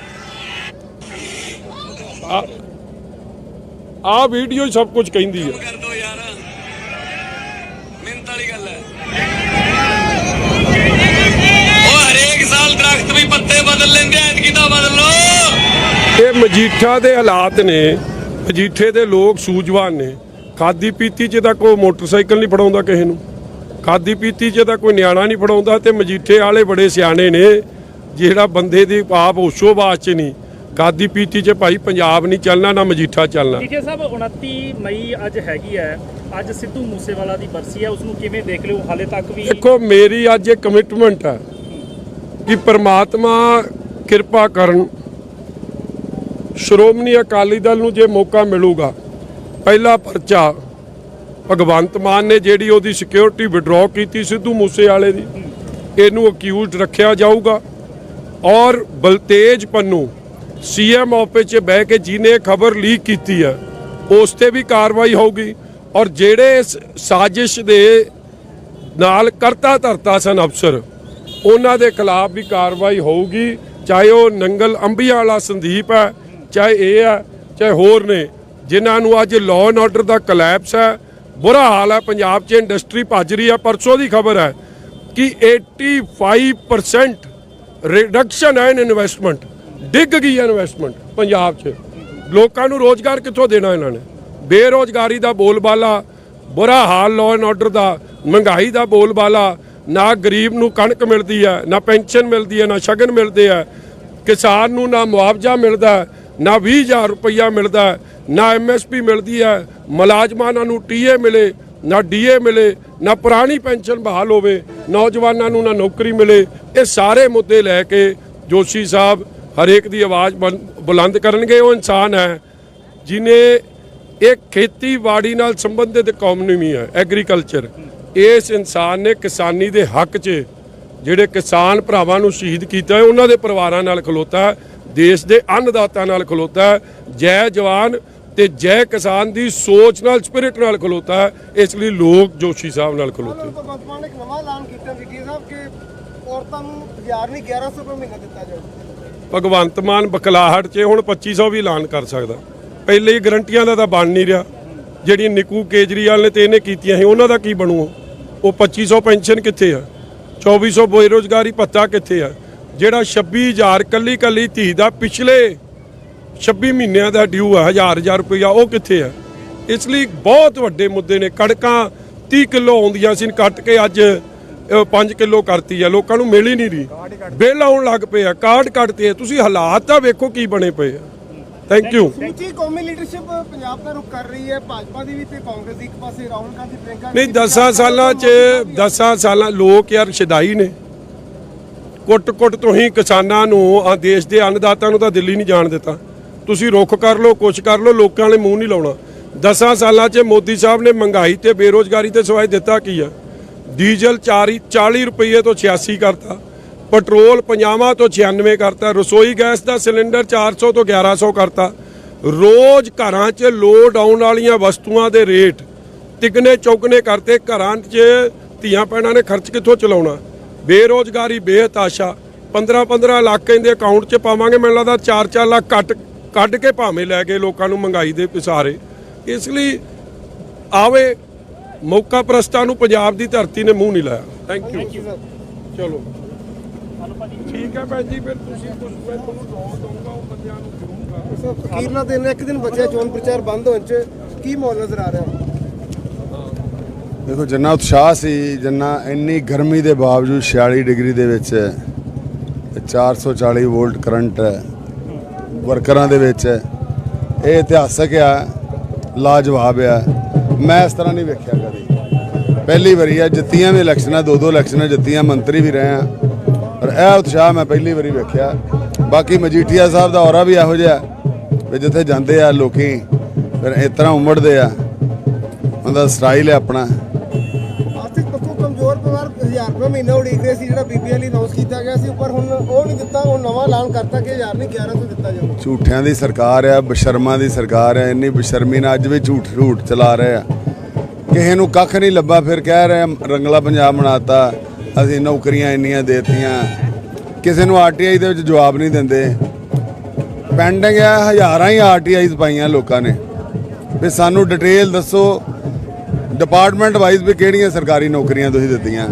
ਆ ਵੀਡੀਓ ਸਭ ਕੁਝ ਕਹਿੰਦੀ ਹੈ। ਕਰ ਦੋ ਯਾਰ ਮਿੰਤ ਵਾਲੀ ਗੱਲ ਹੈ ਉਹ ਹਰੇਕ ਸਾਲ ਦਰਖਤ ਵੀ ਪੱਤੇ ਬਦਲ ਲੈਂਦੇ ਐ ਐਤਕੀ ਬਦਲ ਲੋ ਇਹ ਮਜੀਠਾ ਦੇ ਹਾਲਾਤ ਨੇ, ਮਜੀਠੇ ਦੇ ਲੋਕ ਸੂਝਵਾਨ ਨੇ। ਖਾਦੀ ਪੀਤੀ 'ਚ ਤਾਂ ਕੋਈ ਮੋਟਰਸਾਈਕਲ ਨਹੀਂ ਫੜਾਉਂਦਾ ਕਿਸੇ ਨੂੰ। ਖਾਦੀ ਪੀਤੀ 'ਚ ਤਾਂ ਕੋਈ ਨਿਆਣਾ ਨਹੀਂ ਫੜਾਉਂਦਾ ਤੇ ਮਜੀਠੇ ਵਾਲੇ ਬੜੇ ਸਿਆਣੇ ਨੇ ਜਿਹੜਾ ਬੰਦੇ ਦੀ ਆਪ ਹੋਸ਼ੋ-ਬਾਸ 'ਚ ਨਹੀਂ। ਖਾਦੀ ਪੀਤੀ 'ਚ ਭਾਈ ਪੰਜਾਬ ਨਹੀਂ ਚੱਲਣਾ ਨਾ ਮਜੀਠਾ ਚੱਲਣਾ। ਜੀਠੇ ਸਾਹਿਬ 29 ਮਈ ਅੱਜ ਹੈਗੀ ਹੈ। ਅੱਜ ਸਿੱਧੂ ਮੂਸੇਵਾਲਾ ਦੀ ਬਰਸੀ ਹੈ ਉਸ ਨੂੰ ਕਿਵੇਂ ਦੇਖ ਲਿਓ? ਹਾਲੇ ਤੱਕ ਵੀ ਦੇਖੋ ਮੇਰੀ ਅੱਜ ਇਹ ਕਮਿਟਮੈਂਟ ਹੈ ਕਿ ਪ੍ਰਮਾਤਮਾ ਕਿਰਪਾ ਕਰਨ। ਸ਼੍ਰੋਮਣੀ ਅਕਾਲੀ ਦਲ ਨੂੰ ਜੇ ਮੌਕਾ ਮਿਲੂਗਾ ਪਹਿਲਾ ਪਰਚਾ ਭਗਵੰਤ ਮਾਨ ਨੇ ਜਿਹੜੀ ਉਹਦੀ ਸਿਕਿਉਰਿਟੀ ਵਿਡਰਾਅ ਕੀਤੀ ਸਿੱਧੂ ਮੂਸੇਵਾਲੇ ਦੀ, ਇਹਨੂੰ ਅਕਿਊਜ਼ਡ ਰੱਖਿਆ ਜਾਊਗਾ। ਔਰ ਬਲਤੇਜ ਪੰਨੂ ਸੀਐਮ ਆਫਿਸ 'ਚ ਬਹਿ ਕੇ ਜਿਹਨੇ ਖਬਰ ਲੀਕ ਕੀਤੀ ਹੈ, ਉਸ ਤੇ ਵੀ ਕਾਰਵਾਈ ਹੋਊਗੀ। ਔਰ ਜਿਹੜੇ ਇਸ ਸਾਜ਼ਿਸ਼ ਦੇ ਨਾਲ ਕਰਤਾ ਧਰਤਾ ਸਨ ਅਫਸਰ, ਉਹਨਾਂ ਦੇ ਖਿਲਾਫ ਵੀ ਕਾਰਵਾਈ ਹੋਊਗੀ। ਚਾਹੇ ਉਹ ਨੰਗਲ ਅੰਬੀਆਂ ਵਾਲਾ ਸੰਦੀਪ ਹੈ, ਚਾਹੇ ਇਹ ਹੈ, ਚਾਹੇ ਹੋਰ ਨੇ, ਜਿਨ੍ਹਾਂ ਨੂੰ ਅੱਜ ਲਾਅ ਐਂਡ ਆਰਡਰ ਦਾ ਕਲੈਪਸ ਹੈ ਬੁਰਾ ਹਾਲ ਹੈ ਪੰਜਾਬ 'ਚ ਇੰਡਸਟਰੀ ਭੱਜ ਰਹੀ ਹੈ। ਪਰਸੋਂ ਦੀ ਖਬਰ ਹੈ ਕਿ 85% ਰਿਡਕਸ਼ਨ ਹੈ ਇਨ ਇਨਵੈਸਟਮੈਂਟ ਡਿੱਗ ਗਈ ਹੈ ਇਨਵੈਸਟਮੈਂਟ ਪੰਜਾਬ 'ਚ। ਲੋਕਾਂ ਨੂੰ ਰੋਜ਼ਗਾਰ ਕਿੱਥੋਂ ਦੇਣਾ ਇਹਨਾਂ ਨੇ? ਬੇਰੋਜ਼ਗਾਰੀ ਦਾ ਬੋਲਬਾਲਾ ਬੁਰਾ ਹਾਲ ਲਾਅ ਐਂਡ ਆਰਡਰ ਦਾ ਮਹਿੰਗਾਈ ਦਾ ਬੋਲਬਾਲਾ ਨਾ ਗਰੀਬ ਨੂੰ ਕਣਕ ਮਿਲਦੀ ਹੈ ਨਾ ਪੈਨਸ਼ਨ ਮਿਲਦੀ ਹੈ ਨਾ ਸ਼ਗਨ ਮਿਲਦੇ ਹੈ ਕਿਸਾਨ ਨੂੰ ਨਾ ਮੁਆਵਜ਼ਾ ਮਿਲਦਾ ਹੈ, ਨਾ 20000 ਰੁਪਈਆ ਮਿਲਦਾ ਹੈ, ਨਾ ਐਮਐਸਪੀ ਮਿਲਦੀ ਹੈ ਮੁਲਾਜ਼ਮਾਂ ਨੂੰ ਟੀਏ ਮਿਲੇ ਨਾ ਡੀਏ ਮਿਲੇ ਨਾ ਪੁਰਾਣੀ ਪੈਨਸ਼ਨ ਬਹਾਲ ਹੋਵੇ ਨੌਜਵਾਨਾਂ ਨੂੰ ਨਾ ਨੌਕਰੀ ਮਿਲੇ ਇਹ ਸਾਰੇ ਮੁੱਦੇ ਲੈ ਕੇ ਜੋਸ਼ੀ ਸਾਹਿਬ ਹਰੇਕ ਦੀ ਆਵਾਜ਼ ਬੁਲ- ਬੁਲੰਦ ਕਰਨਗੇ ਉਹ ਇਨਸਾਨ ਹੈ ਜਿਨੇ ਇਹ ਖੇਤੀਬਾੜੀ ਨਾਲ ਸੰਬੰਧਿਤ ਇਕਨੋਮੀ ਹੈ ਐਗਰੀਕਲਚਰ। ਇਸ ਇਨਸਾਨ ਨੇ ਕਿਸਾਨੀ ਦੇ ਹੱਕ 'ਚ ਜਿਹੜੇ ਕਿਸਾਨ ਭਰਾਵਾਂ ਨੂੰ ਸ਼ਹੀਦ ਕੀਤਾ ਹੈ ਉਹਨਾਂ ਦੇ ਪਰਿਵਾਰਾਂ ਨਾਲ ਖਲੋਤਾ ਦੇਸ਼ ਦੇ ਅੰਨਦਾਤਾ ਨਾਲ ਖਲੋਤਾ ਜੈ ਜਵਾਨ ਤੇ ਜੈ ਕਿਸਾਨ ਦੀ ਸੋਚ ਨਾਲ ਸਪਿਰਿਟ ਨਾਲ ਖਲੋਤਾ ਇਸ ਲਈ ਲੋਕ ਜੋਸ਼ੀ ਸਾਹਿਬ ਨਾਲ ਖਲੋਤੇ ਭਗਵੰਤ ਮਾਨ ਇੱਕ ਨਵਾਂ ਐਲਾਨ ਕੀਤਾ ਜੀ ਸਾਹਿਬ ਕਿ ਔਰਤਾਂ ਨੂੰ 1000 ਨਹੀਂ 1100 ਰੁਪਏ ਮਹੀਨਾ ਦਿੱਤਾ ਜਾਊ ਭਗਵੰਤ ਮਾਨ ਬਕਲਾਹਟ 'ਚ ਹੁਣ 2500 ਵੀ ਐਲਾਨ ਕਰ ਸਕਦਾ। ਪਹਿਲੇ ਹੀ ਗਰੰਟੀਆਂ ਦਾ ਤਾਂ ਬਣ ਨਹੀਂ ਰਿਹਾ। ਜਿਹੜੀਆਂ ਨਿਕੂ ਕੇਜਰੀਵਾਲ ਨੇ ਤੇ ਇਹਨੇ ਕੀਤੀਆਂ ਸੀ ਉਹਨਾਂ ਦਾ ਕੀ ਬਣੂ? ਉਹ 2500 ਪੈਨਸ਼ਨ ਕਿੱਥੇ ਆ? 2400 ਬੇਰੋਜ਼ਗਾਰੀ ਭੱਤਾ ਕਿੱਥੇ ਆ? ਜਿਹੜਾ 26000 ਕੱਲੀ ਕੱਲੀ ਧੀ ਦਾ ਪਿਛਲੇ 26 ਮਹੀਨਿਆਂ ਦਾ ਡਿਊ ਆ ਹਜ਼ਾਰ ਹਜ਼ਾਰ ਰੁਪਇਆ ਉਹ ਕਿੱਥੇ ਆ? ਇਸ ਲਈ ਬਹੁਤ ਵੱਡੇ ਮੁੱਦੇ ਨੇ। ਕਣਕਾਂ 30 ਕਿਲੋ ਆਉਂਦੀਆਂ ਸੀ ਕੱਟ ਕੇ ਅੱਜ 5 ਕਿਲੋ ਕਰਤੀ ਆ। ਲੋਕਾਂ ਨੂੰ ਮਿਲ ਹੀ ਨਹੀਂ ਰਹੀ। ਬਿੱਲ ਆਉਣ ਲੱਗ ਪਏ ਆ ਕਾਰਡ ਕੱਟਦੇ ਆ। ਤੁਸੀਂ ਹਾਲਾਤ ਤਾਂ ਵੇਖੋ ਕੀ ਬਣੇ ਪਏ ਆ। ਥੈਂਕ ਯੂ ਸਮੁੱਚੀ ਕੌਮੀ ਲੀਡਰਸ਼ਿਪ ਪੰਜਾਬ ਦਾ ਰੁਖ ਕਰ ਰਹੀ ਹੈ। ਭਾਜਪਾ ਦੀ ਵੀ ਤੇ ਕਾਂਗਰਸ ਦੀ ਇੱਕ ਪਾਸੇ ਰਾਹੁਲ ਗਾਂਧੀ ਪ੍ਰਿੰਕਾ ਨਹੀਂ 10 ਸਾਲਾਂ 'ਚ 10 ਸਾਲਾਂ ਲੋਕ ਯਾਰ ਸ਼ਦਾਈ ਨੇ। ਕੁੱਟ-ਕੁੱਟ ਤੋਂ ਹੀ ਕਿਸਾਨਾਂ ਨੂੰ ਆ ਦੇਸ਼ ਦੇ ਅੰਨਦਾਤਾ ਨੂੰ ਤਾਂ ਦਿੱਲੀ ਨਹੀਂ ਜਾਣ ਦਿੱਤਾ। ਤੁਸੀਂ ਰੁੱਖ ਕਰ ਲਓ, ਕੁਛ ਕਰ ਲਓ, ਲੋਕਾਂ ਨੇ ਮੂੰਹ ਨਹੀਂ ਲਾਉਣਾ। 10 ਸਾਲਾਂ 'ਚ ਮੋਦੀ ਸਾਹਿਬ ਨੇ ਮਹਿੰਗਾਈ ਤੇ ਬੇਰੋਜ਼ਗਾਰੀ ਤੇ ਸਵਾਏ ਦਿੱਤਾ ਕੀ ਆ? ਡੀਜ਼ਲ 40 40 ਰੁਪਏ ਤੋਂ 86 ਕਰਤਾ, ਪੈਟਰੋਲ 50 ਤੋਂ 96 ਕਰਤਾ, ਰਸੋਈ ਗੈਸ ਦਾ ਸਿਲੰਡਰ 400 ਤੋਂ 1100 ਕਰਤਾ। ਰੋਜ਼ ਘਰਾਂ 'ਚ ਲੋਡ ਆਉਣ ਵਾਲੀਆਂ ਵਸਤੂਆਂ ਦੇ ਰੇਟ ਤਿਗਨੇ ਚੌਗਨੇ ਕਰਤੇ, ਘਰਾਂ 'ਚ ਧੀਆਂ ਭੈਣਾਂ ਨੇ ਖਰਚ ਕਿੱਥੋਂ ਚਲਾਉਣਾ? ਬੇਰੋਜ਼ਗਾਰੀ ਬੇਹਤਾਸ਼ਾ 15 15 ਲੱਖ ਕਹਿੰਦੇ ਅਕਾਊਂਟ 'ਚ ਪਾਵਾਂਗੇ ਮੈਨੂੰ ਲੱਗਦਾ 4-4 ਲੱਖ ਕੱਟ ਕੱਢ ਕੇ ਭਾਵੇਂ ਲੈ ਗਏ ਲੋਕਾਂ ਨੂੰ ਮਹਿੰਗਾਈ ਦੇ ਪਿਸਾਰੇ। ਇਸ ਲਈ ਆਵੇ ਮੌਕਾ ਪ੍ਰਸਤਾਂ ਨੂੰ ਪੰਜਾਬ ਦੀ ਧਰਤੀ ਨੇ ਮੂੰਹ ਨਹੀਂ ਲਾਇਆ। ਥੈਂਕ ਯੂ ਚਲੋ। ਠੀਕ ਹੈ ਭੈਣ ਜੀ ਫਿਰ ਤੁਸੀਂ ਕੁਝ ਮੈਂ ਤੁਹਾਨੂੰ ਲੋਨ ਦਊਂਗਾ ਉਹ ਬੰਦਿਆਂ ਨੂੰ ਜ਼ਰੂਰ ਕਰ ਅਖੀਰਲਾ ਦਿਨ ਇੱਕ ਦਿਨ ਬਚਿਆ ਚੋਣ ਪ੍ਰਚਾਰ ਬੰਦ ਹੋਣ ਚ ਕੀ ਮਾਹੌਲ ਨਜ਼ਰ ਆ ਰਿਹਾ? ਦੇਖੋ, ਜਿੰਨਾ ਉਤਸ਼ਾਹ ਸੀ, ਜਿੰਨਾ ਇੰਨੀ ਗਰਮੀ ਦੇ ਬਾਵਜੂਦ 46 ਡਿਗਰੀ ਦੇ ਵਿੱਚ ਤੇ 440 ਵੋਲਟ ਕਰੰਟ ਵਰਕਰਾਂ ਦੇ ਵਿੱਚ ਇਹ ਇਤਿਹਾਸਕ ਆ, ਲਾਜਵਾਬ ਆ। ਮੈਂ ਇਸ ਤਰ੍ਹਾਂ ਨਹੀਂ ਵੇਖਿਆ ਕਦੀ। ਪਹਿਲੀ ਵਾਰੀ ਆ, ਜਿੱਤੀਆਂ ਵੀ ਇਲੈਕਸ਼ਨਾਂ ਦੋ ਦੋ ਇਲੈਕਸ਼ਨਾਂ ਜਿੱਤੀਆਂ, ਮੰਤਰੀ ਵੀ ਰਹੇ ਆ। ਪਰ ਇਹ ਉਤਸ਼ਾਹ ਮੈਂ ਪਹਿਲੀ ਵਾਰੀ ਵੇਖਿਆ। ਬਾਕੀ ਮਜੀਠੀਆ ਸਾਹਿਬ ਦਾ ਔਰਾ ਵੀ ਇਹੋ ਜਿਹਾ ਵੀ ਜਿੱਥੇ ਜਾਂਦੇ ਆ ਲੋਕੀ, ਫਿਰ ਇਸ ਤਰ੍ਹਾਂ ਉਮੜਦੇ ਆ। ਉਹਦਾ ਸਟਾਈਲ ਹੈ ਆਪਣਾ। ਮਹੀਨਾ ਉਡੀਕ ਰਹੇ ਸੀ ਜਿਹੜਾ ਬੀਪੀਐਲ ਅਨਾਉਂਸ ਕੀਤਾ ਗਿਆ ਸੀ ਉੱਪਰ ਹੁਣ ਉਹ ਨਹੀਂ ਦਿੱਤਾ ਉਹ ਨਵਾਂ ਐਲਾਨ ਕਰਤਾ ਕਿ 1000 ਨਹੀਂ 1100 ਦਿੱਤਾ ਜਾਊ ਝੂਠਿਆਂ ਦੀ ਸਰਕਾਰ ਆ ਬਸ਼ਰਮਾਂ ਦੀ ਸਰਕਾਰ ਆ ਇੰਨੀ ਬਸ਼ਰਮੀ ਨਾਲ ਅੱਜ ਵੀ ਝੂਠ ਝੂਠ ਚਲਾ ਰਹੇ ਆ। ਕਿਸੇ ਨੂੰ ਕੱਖ ਨਹੀਂ ਲੱਭਾ ਫਿਰ ਕਹਿ ਰਹੇ ਆ, ਰੰਗਲਾ ਪੰਜਾਬ ਬਣਾਤਾ ਅਸੀਂ ਨੌਕਰੀਆਂ ਇੰਨੀਆਂ ਦੇਤੀਆਂ। ਕਿਸੇ ਨੂੰ ਆਰਟੀਆਈ ਦੇ ਵਿੱਚ ਜਵਾਬ ਨਹੀਂ ਦਿੰਦੇ। ਪੈਂਡਿੰਗ ਆ ਹਜ਼ਾਰਾਂ ਹੀ ਆਰਟੀਆਈਜ਼ ਪਾਈਆਂ ਲੋਕਾਂ ਨੇ। ਵੀ ਸਾਨੂੰ ਡਿਟੇਲ ਦੱਸੋ ਡਿਪਾਰਟਮੈਂਟ ਵਾਈਜ਼ ਵੀ ਕਿਹੜੀਆਂ ਸਰਕਾਰੀ ਨੌਕਰੀਆਂ ਤੁਸੀਂ ਦਿੱਤੀਆਂ।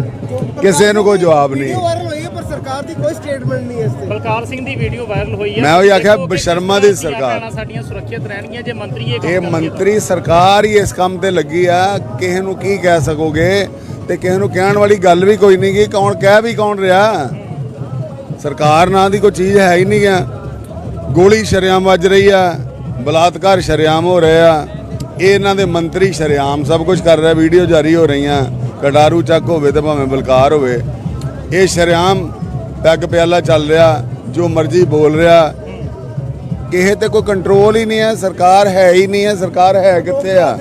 ਕਿਸੇ ਨੂੰ ਕੋਈ ਜਵਾਬ ਨਹੀਂ। ਵੀਡੀਓ ਵਾਇਰਲ ਹੋਈ ਹੈ ਪਰ ਸਰਕਾਰ ਦੀ ਕੋਈ ਸਟੇਟਮੈਂਟ ਨਹੀਂ ਹੈ ਇਸ ਤੇ। ਬਲਕਾਰ ਸਿੰਘ ਦੀ ਵੀਡੀਓ ਵਾਇਰਲ ਹੋਈ ਹੈ। ਮੈਂ ਉਹੀ ਆਖਿਆ ਬਸ਼ਰਮਾ ਦੀ ਸਰਕਾਰ। ਭੈਣਾਂ ਸਾਡੀਆਂ ਸੁਰੱਖਿਅਤ ਰਹਿਣਗੀਆਂ ਜੇ ਮੰਤਰੀ ਇਹ ਕੰਮ ਇਹ ਕਰਨਗੇ ਮੰਤਰੀ ਸਰਕਾਰ ਹੀ ਇਸ ਕੰਮ ਤੇ ਲੱਗੀ ਆ ਕਿਸੇ ਨੂੰ ਕੀ ਕਹਿ ਸਕੋਗੇ? ਤੇ ਕਿਸੇ ਨੂੰ ਕਹਿਣ ਵਾਲੀ ਗੱਲ ਵੀ ਕੋਈ ਨਹੀਂ ਗੀ ਕੌਣ ਕਹਿ ਵੀ ਕੌਣ ਰਿਹਾ? ਸਰਕਾਰ ਨਾਂ ਦੀ ਕੋਈ ਚੀਜ਼ ਹੈ ਹੀ ਨਹੀਂ ਆ। ਗੋਲੀ ਸ਼ਰਿਆਮ ਵੱਜ ਰਹੀ ਆ ਬਲਾਤਕਾਰ ਸ਼ਰਿਆਮ ਹੋ ਰਹੇ ਆ। ਇਹ ਇਹਨਾਂ ਦੇ ਮੰਤਰੀ ਸ਼ਰਿਆਮ ਸਭ ਕੁਝ ਕਰ ਰਿਹਾ ਵੀਡੀਓ ਜਾਰੀ ਹੋ ਰਹੀਆਂ। ਕਟਾਰੂ ਚੱਕ ਹੋਵੇ ਤੇ ਭਾਵੇਂ ਬਲਕਾਰ ਹੋਵੇ, ਇਹ ਸ਼ਰਿਆਮ ਪੈਗ ਪਿਆਲਾ ਚੱਲ ਰਿਹਾ, ਜੋ ਮਰਜ਼ੀ ਬੋਲ ਰਿਹਾ। ਕਿਸੇ ਤੇ ਕੋਈ ਕੰਟਰੋਲ ਹੀ ਨਹੀਂ ਹੈ, ਸਰਕਾਰ ਹੈ ਹੀ ਨਹੀਂ ਹੈ, ਸਰਕਾਰ ਹੈ ਕਿੱਥੇ ਆ?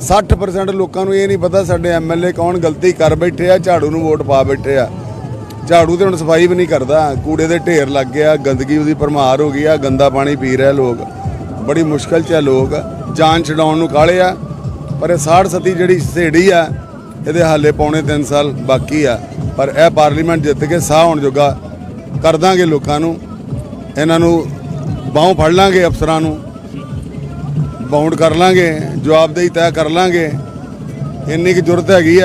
60% ਲੋਕਾਂ ਨੂੰ ਇਹ ਨਹੀਂ ਪਤਾ ਸਾਡੇ ਐਮਐਲਏ ਕੌਣ ਗਲਤੀ ਕਰ ਬੈਠੇ ਆ, ਝਾੜੂ ਨੂੰ ਵੋਟ ਪਾ ਬੈਠੇ ਆ। ਝਾੜੂ ਤੇ ਹੁਣ ਸਫ਼ਾਈ ਵੀ ਨਹੀਂ ਕਰਦਾ, ਕੂੜੇ ਦੇ ਢੇਰ ਲੱਗ ਗਿਆ ਗੰਦਗੀ ਉਹਦੀ ਭਰਮਾਰ ਹੋ ਗਈ ਆ, ਗੰਦਾ ਪਾਣੀ ਪੀ ਰਹੇ ਲੋਕ। ਬੜੀ ਮੁਸ਼ਕਲ 'ਚ ਆ ਲੋਕ। ਜਾਨ ਛਡਾਉਣ ਨੂੰ ਕਾਲੇ ਆ, ਪਰ ਇਹ 60 ਸਤੀ ਜਿਹੜੀ ਸੇੜੀ ਆ ਇਹਦੇ ਹਾਲੇ ਪੌਣੇ 3 ਸਾਲ ਬਾਕੀ ਆ, ਪਰ ਇਹ ਪਾਰਲੀਮੈਂਟ ਜਿੱਤ ਕੇ ਸਾਹ ਹੋਣ ਜੋਗਾ ਕਰ ਦਾਂਗੇ ਲੋਕਾਂ ਨੂੰ। ਇਹਨਾਂ ਨੂੰ ਬਾਹੋਂ ਫੜ ਲਾਂਗੇ ਅਫਸਰਾਂ ਨੂੰ, ਬਾਉਂਡ ਕਰ ਲਾਂਗੇ, ਜਵਾਬਦੇਹੀ ਤੈਅ ਕਰ ਲਾਂਗੇ। ਇੰਨੀ ਕੁ ਜ਼ਰੂਰਤ ਹੈਗੀ ਆ।